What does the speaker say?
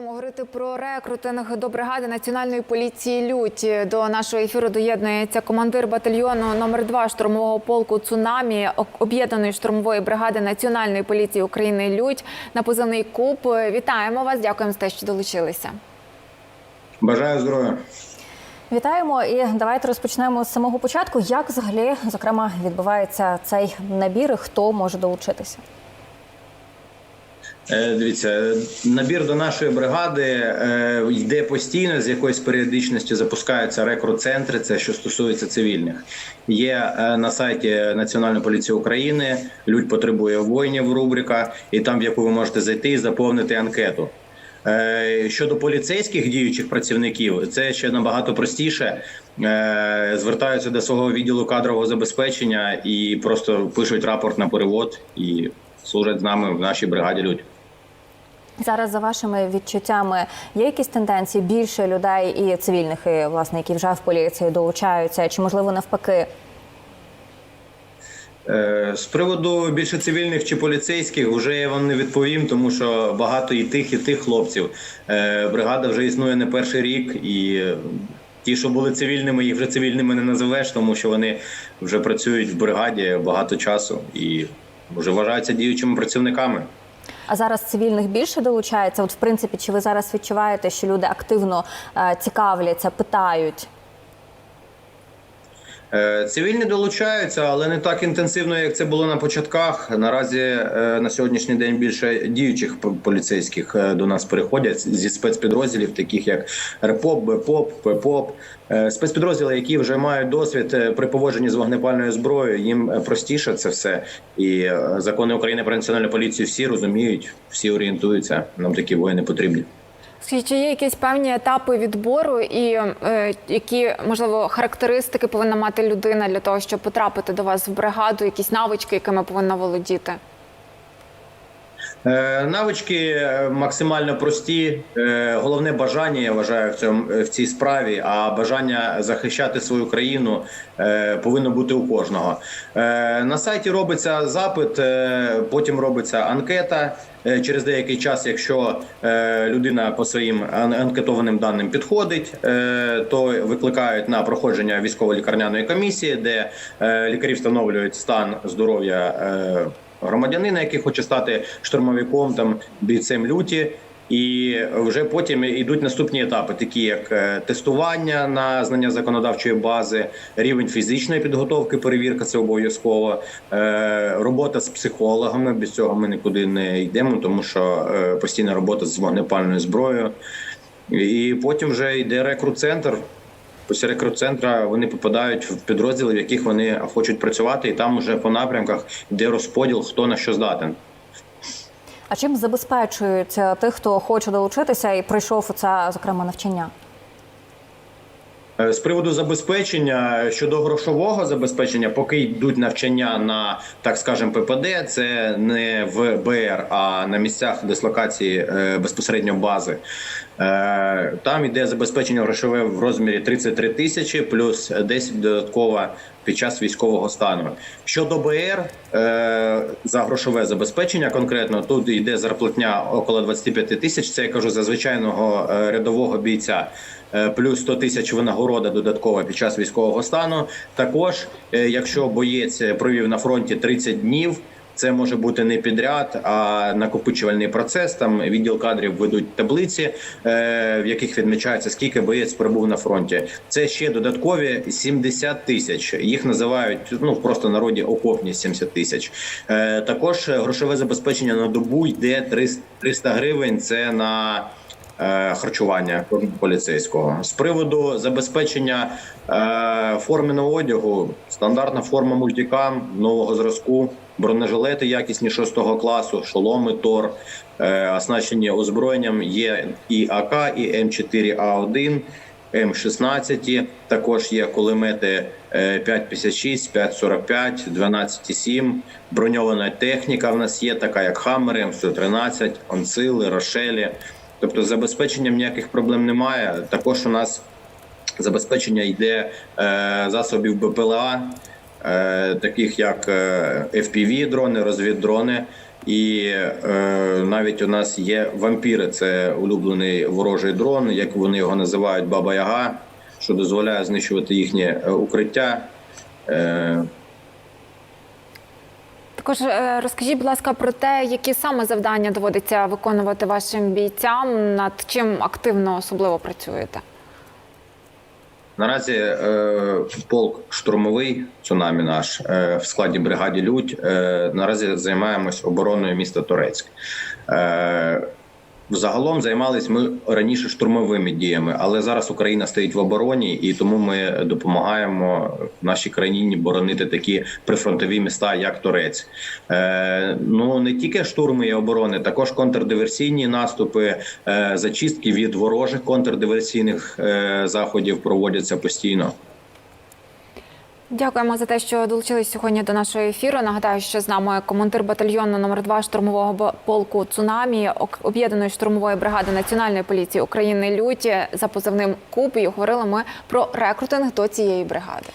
Будемо говорити про рекрутинг до бригади національної поліції Лють. До нашого ефіру доєднується командир батальйону номер 2 штурмового полку Цунамі об'єднаної штурмової бригади національної поліції України Лють на позивний Куб. Вітаємо вас! Дякуємо за те, що долучилися. Бажаю здоров'я. Вітаємо і давайте розпочнемо з самого початку. Як взагалі зокрема відбувається цей набір? і Хто може долучитися? Е, Дивіться, набір до нашої бригади е, йде постійно, з якоюсь періодичністю запускаються рекрут-центри. Це що стосується цивільних. Є е, на сайті Національної поліції України. Людь потребує воїнів. Рубрика, і там, в яку ви можете зайти і заповнити анкету. Щодо поліцейських діючих працівників, це ще набагато простіше. Звертаються до свого відділу кадрового забезпечення і просто пишуть рапорт на перевод і служать з нами в нашій бригаді. Людь. Зараз за вашими відчуттями є якісь тенденції більше людей і цивільних, і власне, які вже в поліції долучаються, чи можливо навпаки? Е, З приводу більше цивільних чи поліцейських вже я вам не відповім, тому що багато і тих, і тих хлопців. Е, Бригада вже існує не перший рік, і ті, що були цивільними, їх вже цивільними не називеш, тому що вони вже працюють в бригаді багато часу і вже вважаються діючими працівниками. А зараз цивільних більше долучається? От в принципі, чи ви зараз відчуваєте, що люди активно е, цікавляться, питають? Е, Цивільні долучаються, але не так інтенсивно, як це було на початках. Наразі е, на сьогоднішній день більше діючих поліцейських е, до нас переходять зі спецпідрозділів, таких як РПОП, БПОП, ППОП. Спецпідрозділи, які вже мають досвід при поводженні з вогнепальною зброєю, їм простіше це все. І закони України про національну поліцію всі розуміють, всі орієнтуються. Нам такі воїни потрібні. Чи є якісь певні етапи відбору і е, які можливо характеристики повинна мати людина для того, щоб потрапити до вас в бригаду, якісь навички, якими повинна володіти? Е, Навички е, максимально прості. Е, Головне бажання, я вважаю, в цьому в цій справі. А бажання захищати свою країну повинно бути у кожного. На сайті робиться запит, потім робиться анкета. Через деякий час, якщо людина по своїм ан- анкетованим даним підходить, то викликають на проходження військово-лікарняної комісії, де лікарі встановлюють стан здоров'я. Громадянина, який хоче стати штурмовиком, там бійцем люті. І вже потім йдуть наступні етапи, такі як е, тестування на знання законодавчої бази, рівень фізичної підготовки, перевірка це обов'язково, е, робота з психологами. Без цього ми нікуди не йдемо, тому що е, постійна робота з вогнепальною зброєю. І потім вже йде рекрут-центр. Після рекрут-центра вони попадають в підрозділи, в яких вони хочуть працювати, і там уже по напрямках йде розподіл, хто на що здатен. А чим забезпечують е, тих, хто хоче долучитися і пройшов оце, зокрема, навчання? Е, З приводу забезпечення щодо грошового забезпечення, поки йдуть навчання на так скажем ППД, це не в БР, а на місцях дислокації е, безпосередньо бази. Е, Там йде забезпечення грошове в розмірі 33 тисячі плюс 10 додатково під час військового стану. Щодо БР е, за грошове забезпечення, конкретно тут йде зарплатня около 25 тисяч. Це я кажу за звичайного е, рядового бійця. Плюс 100 тисяч винагорода додаткова під час військового стану. Також, якщо боєць провів на фронті 30 днів, це може бути не підряд, а накопичувальний процес. Там відділ кадрів ведуть таблиці, е, в яких відмічається скільки боєць прибув на фронті. Це ще додаткові 70 тисяч. Їх називають ну просто народі окопні 70 тисяч. Е, Також грошове забезпечення на добу йде 300 300 гривень. Це на харчування поліцейського з приводу забезпечення е, форменого одягу, стандартна форма мультикам нового зразку, бронежилети якісні 6 класу, шоломи ТОР, е, оснащені озброєнням є і АК, і М4А1. М16, також є кулемети е, 5,56, 5,45, 12,7. Броньована техніка в нас є, така як Хаммери, М113, Онцили, Рошелі. Тобто забезпеченням ніяких проблем немає. Також у нас забезпечення йде е, засобів БПЛА, е, таких як е, FPV-дрони, розвіддрони. І е, навіть у нас є вампіри, це улюблений ворожий дрон, як вони його називають Баба Яга, що дозволяє знищувати їхнє е, укриття. Е, Також е, розкажіть, будь ласка, про те, які саме завдання доводиться виконувати вашим бійцям, над чим активно особливо працюєте. Наразі е, полк штурмовий цунамі наш е, в складі бригаді Людь. Е, наразі займаємось обороною міста Торецьк. Е, Загалом займались ми раніше штурмовими діями, але зараз Україна стоїть в обороні, і тому ми допомагаємо нашій країні боронити такі прифронтові міста, як Торець. Е, ну не тільки штурми і оборони, також контрдиверсійні наступи, е, зачистки від ворожих контрдиверсійних е, заходів проводяться постійно. Дякуємо за те, що долучились сьогодні до нашого ефіру. Нагадаю, що з нами командир батальйону номер 2 штурмового полку Цунамі об'єднаної штурмової бригади Національної поліції України Люті за позивним КУП. І говорили ми про рекрутинг до цієї бригади.